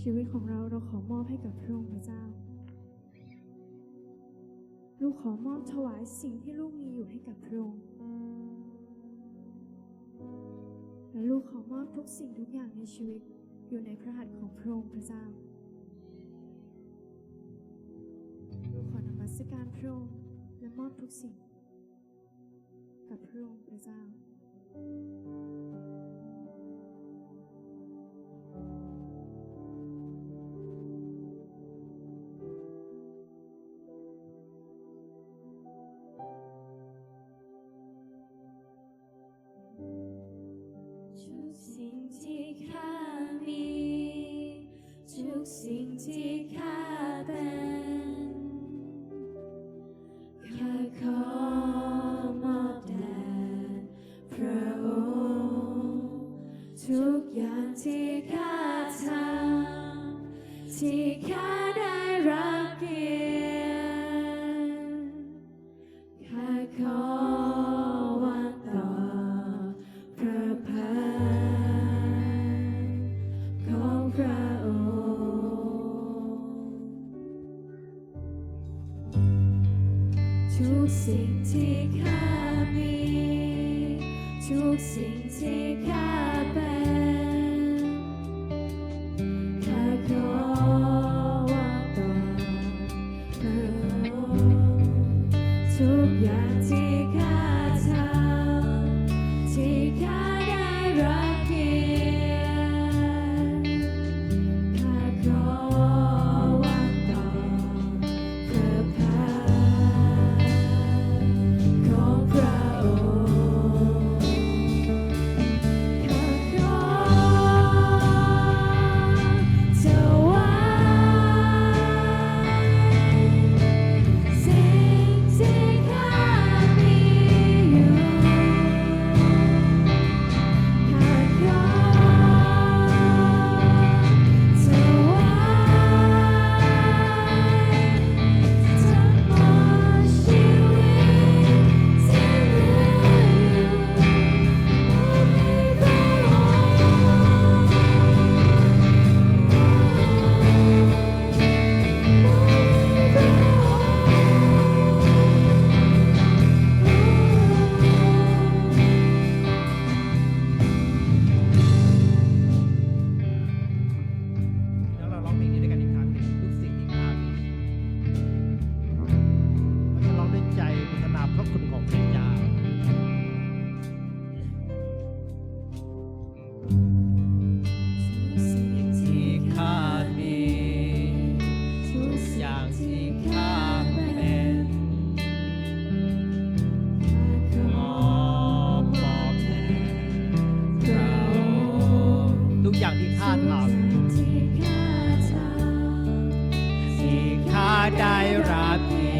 ชีวิตของเราเราขอมอบให้กับพระองค์พระเจ้า ลูกขอมอบถวายสิ่งที่ลูกมีอยู่ให้กับพระองค์และลูกขอมอบทุกสิ่งทุกอย่างในชีวิตอยู่ในพระหัตถ์ของพระองค์พระเจ้า ลูกขอนมัสการพระองค์และมอบทุกสิ่ง กับพระองค์พระเจ้า ที่ข้าได้รับเกียรติข้าขอวางต่อพระพักตร์ของพระองค์ทุกสิ่งที่ข้ามี ทุกสิ่งที่ข้า ได้รับเกีย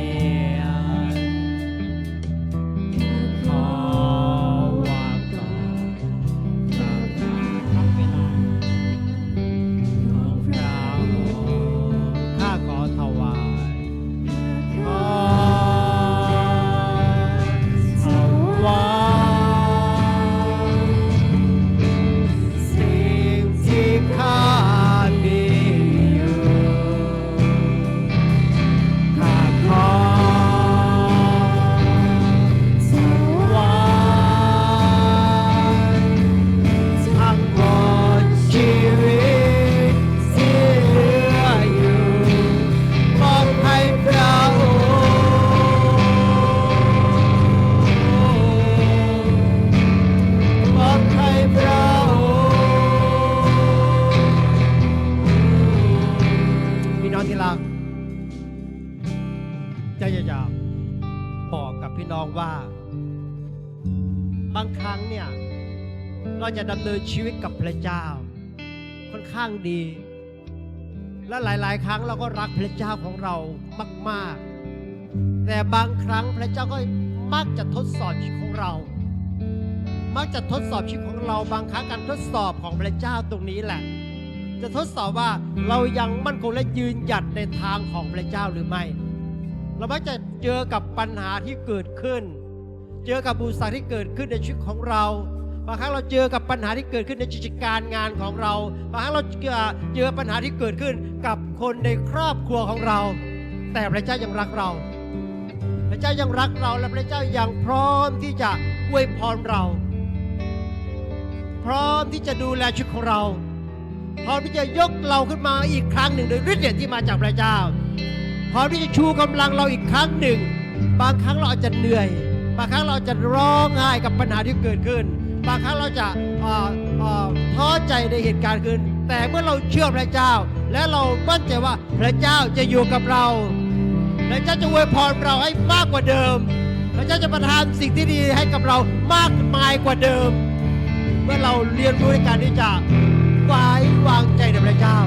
เราจะดำเนินชีวิตกับพระเจ้า ค่อนข้างดี และหลาย ๆ ครั้งเราก็รักพระเจ้าของเรามาก ๆ แต่บางครั้งพระเจ้าก็มักจะทดสอบชีวิตของเรา มักจะทดสอบชีวิตของเราบางครั้งการทดสอบของพระเจ้าตรงนี้แหละ จะทดสอบว่าเรายังมั่นคงและยืนหยัดในทางของพระเจ้าหรือไม่ เรามักจะเจอกับปัญหาที่เกิดขึ้น เจอกับอุปสรรคที่เกิดขึ้นในชีวิตของเรา บางครั้งเราเจอกับปัญหาที่เกิดขึ้นในกิจการงานของเรา บางครั้งเราเจอปัญหาที่เกิดขึ้นกับคนในครอบครัวของเรา แต่พระเจ้ายังรักเรา พระเจ้ายังรักเราและพระเจ้ายังพร้อมที่จะอวยพรเรา พร้อมที่จะดูแลชีวิตของเรา พร้อมที่จะยกเราขึ้นมาอีกครั้งหนึ่งโดยฤทธิ์เดชที่มาจากพระเจ้า พร้อมที่จะชูกำลังเราอีกครั้งหนึ่ง บางครั้งเราอาจจะเหนื่อย บางครั้งเราจะร้องไห้กับปัญหาที่เกิดขึ้น บางครั้งเราจะท้อใจในเหตุการณ์ขึ้นแต่เมื่อเราเชื่อพระเจ้า และเรามั่นใจว่าพระเจ้าจะอยู่กับเราพระเจ้าจะอวยพรเราให้มากกว่าเดิม พระเจ้าจะประทานสิ่งที่ดีให้กับเรามากมายกว่าเดิม เมื่อเราเรียนรู้ในการที่จะไว้วางใจในพระเจ้า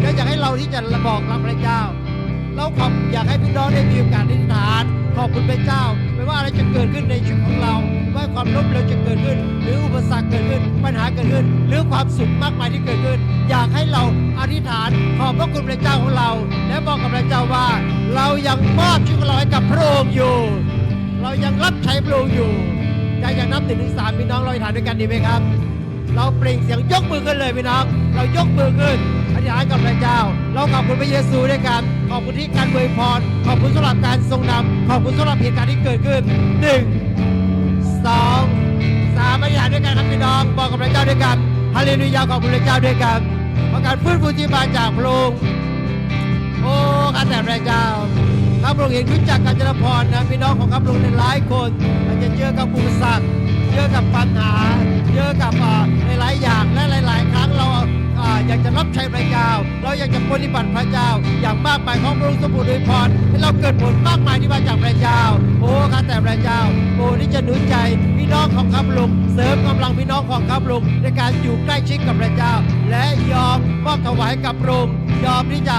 และอยากให้เราที่จะบอกรับพระเจ้า เราขอบอยากให้พี่น้องได้มีโอกาสอธิษฐานขอบคุณพระเจ้า ไม่ว่าอะไรจะเกิดขึ้นในชีวิตของเรา ว่าความล้มเหลวจะเกิดขึ้น หรืออุปสรรคเกิดขึ้น ปัญหาเกิดขึ้น หรือความสุขมากมายที่เกิดขึ้น อยากให้เราอธิษฐานขอบพระคุณพระเจ้าของเรา และบอกกับพระเจ้าว่า เรายังมอบชีวิตของเราให้กับพระองค์อยู่ เรายังรับใช้พระองค์อยู่อยากอยากนับหนึ่งถึงสามพี่น้องเราอธิษฐานด้วยกันดีไหมครับ เราเปล่งเสียงยกมือขึ้นเลยพี่น้อง เรายกมือขึ้นอธิษฐานกับพระเจ้า เราขอบคุณพระเยซูด้วยกัน ขอบคุณที่การอวยพร ขอบคุณสำหรับการทรงนำ ขอบคุณสำหรับเหตุการณ์ที่เกิดขึ้นหนึ่ง สองสามอธิษฐานด้วยกันครับพี่น้อง บอกกับพระเจ้าด้วยกันฮาเลลูยาขอบคุณพระเจ้าด้วยกันเพราะการฟื้นฟูที่มาจากพระองค์โอ้ข้าแต่พระเจ้าข้าพระองค์เห็นรู้จักการจราพรนะพี่น้องของข้าพระองค์ในหลายคนอาจจะเจอกับอุปสรร รับใช้พระเจ้า เราอยากจะปฏิบัติพระเจ้า อย่างมากมายของพระองค์สมบูรณ์ด้วยพรให้เราเกิดผลมากมายที่มาจากพระเจ้า โอ้ข้าแต่พระเจ้า โอ้ที่จะหนุนใจพี่น้องของข้าพระองค์ เสริมกำลังพี่น้องของข้าพระองค์ในการอยู่ใกล้ชิดกับพระเจ้า และยอมมอบถวายกับพระองค์ยอมที่จะ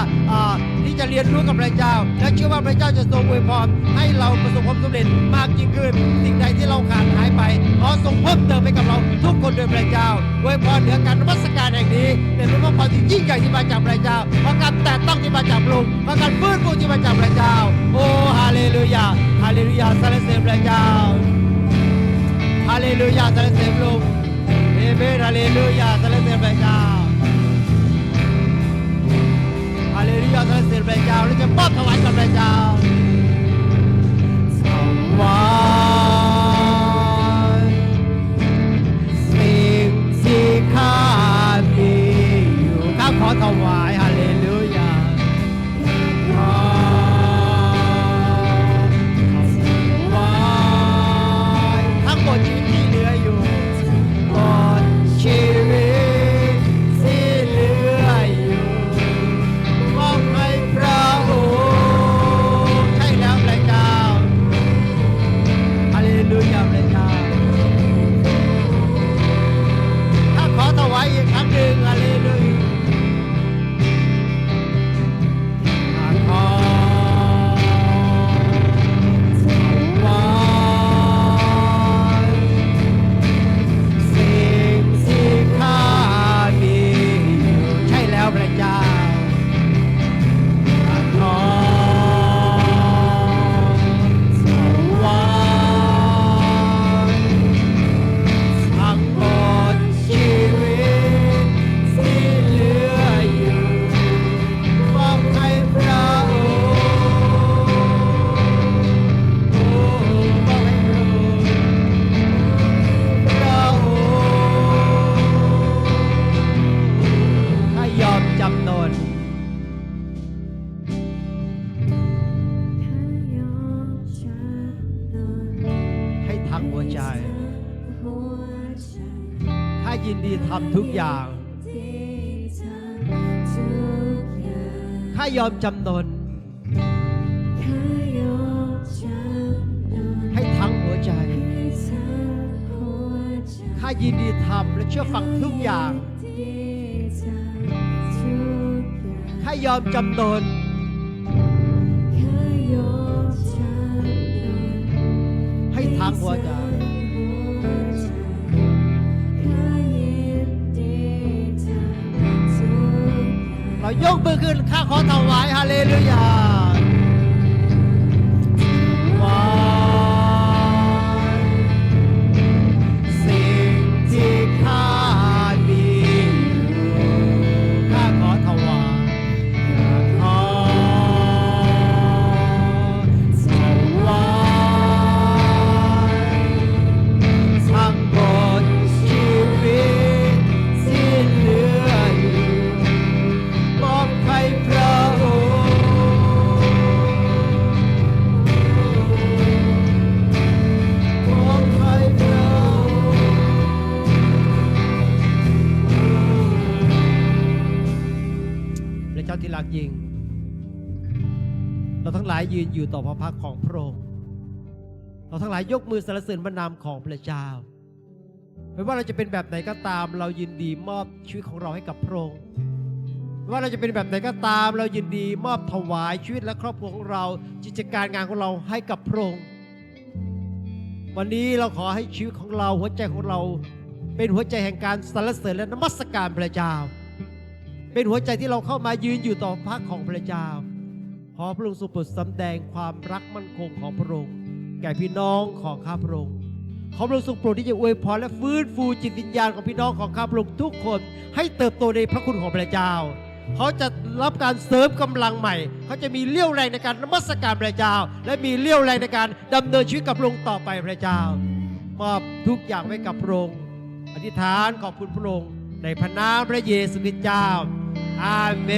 ที่จะเรียนรู้กับพระเจ้า และเชื่อว่าพระเจ้าจะทรงอวยพรให้เราประสบความสำเร็จมากยิ่งขึ้น สิ่งใดที่เราขาดหายไปขอทรงเพิ่มเติมให้กับเราทุกคนโดยพระเจ้าอวยพรเหนือการนมัสการแห่งนี้เป็นพระพรที่ยิ่งใหญ่ที่มาจากพระเจ้าเพราะการแตะต้องที่มาจากพระองค์เพราะการฟื้นฟูที่มาจากพระเจ้า โอ้ฮาเลลูยาฮาเลลูยาสรรเสริญพระเจ้า เลลูยาสรรเสริญพระองค์เอเมนฮาเลลูยาสรรเสริญพระเจ้าฮาเลลูยาสรรเสริญพระเจ้าและจะมอบถวายกับพระเจ้าถวายสิ่งที่ข้ามีอยู่ข้าขอถวาย ทำทุกอย่าง ข้ายอมจำนน ให้ทั้งหัวใจ ข้ายินดีทำและเชื่อฟังทุกอย่าง ข้ายอมจำนนถ้ายอมจำนนให้ทั้งหัวใจ ยกมือขึ้นข้าขอถวายฮาเลลูยา ยิ่ง เราทั้งหลายยืนอยู่ต่อพระพักของพระองค์ เราทั้งหลายยกมือสรรเสริญพระนามของพระเจ้า ไม่ว่าเราจะเป็นแบบไหนก็ตาม เรายินดีมอบชีวิตของเราให้กับพระองค์ไม่ว่าเราจะเป็นแบบไหนก็ตาม เรายินดีมอบถวายชีวิตและครอบครัวของเรากิจการงานของเราให้กับพระองค์วันนี้เราขอให้ชีวิตของเราหัวใจของเรา เป็นหัวใจแห่งการสรรเสริญและนมัสการพระเจ้า เป็นหัวใจที่เราเข้ามายืนอยู่ต่อพระของพระเจ้า ขอพระองค์ทรงโปรดสำแดงความรักมั่นคงของพระองค์แก่พี่น้องของข้าพระองค์ขอพระองค์ทรงโปรดที่จะอวยพรและฟื้นฟูจิตวิญญาณของพี่น้องของข้าพระองค์ทุกคน ให้เติบโตในพระคุณของพระเจ้า เขาจะรับการเสริมกำลังใหม่ เขาจะมีเลี้ยวแรงในการนมัสการพระเจ้า และมีเลี้ยวแรงในการดำเนินชีวิตกับพระองค์ต่อไปพระเจ้ามอบทุกอย่างไว้กับพระองค์อธิษฐานขอบคุณพระองค์ในพระนามพระเยซูคริสต์เจ้า อาเม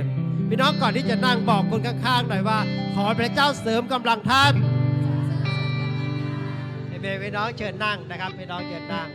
นพี่น้องก่อนที่จะนั่งบอกคนข้างๆหน่อยว่า ขอพระเจ้าเสริมกำลังท่านเอเมนพี่น้องเชิญนั่งนะครับพี่น้องเชิญนั่ง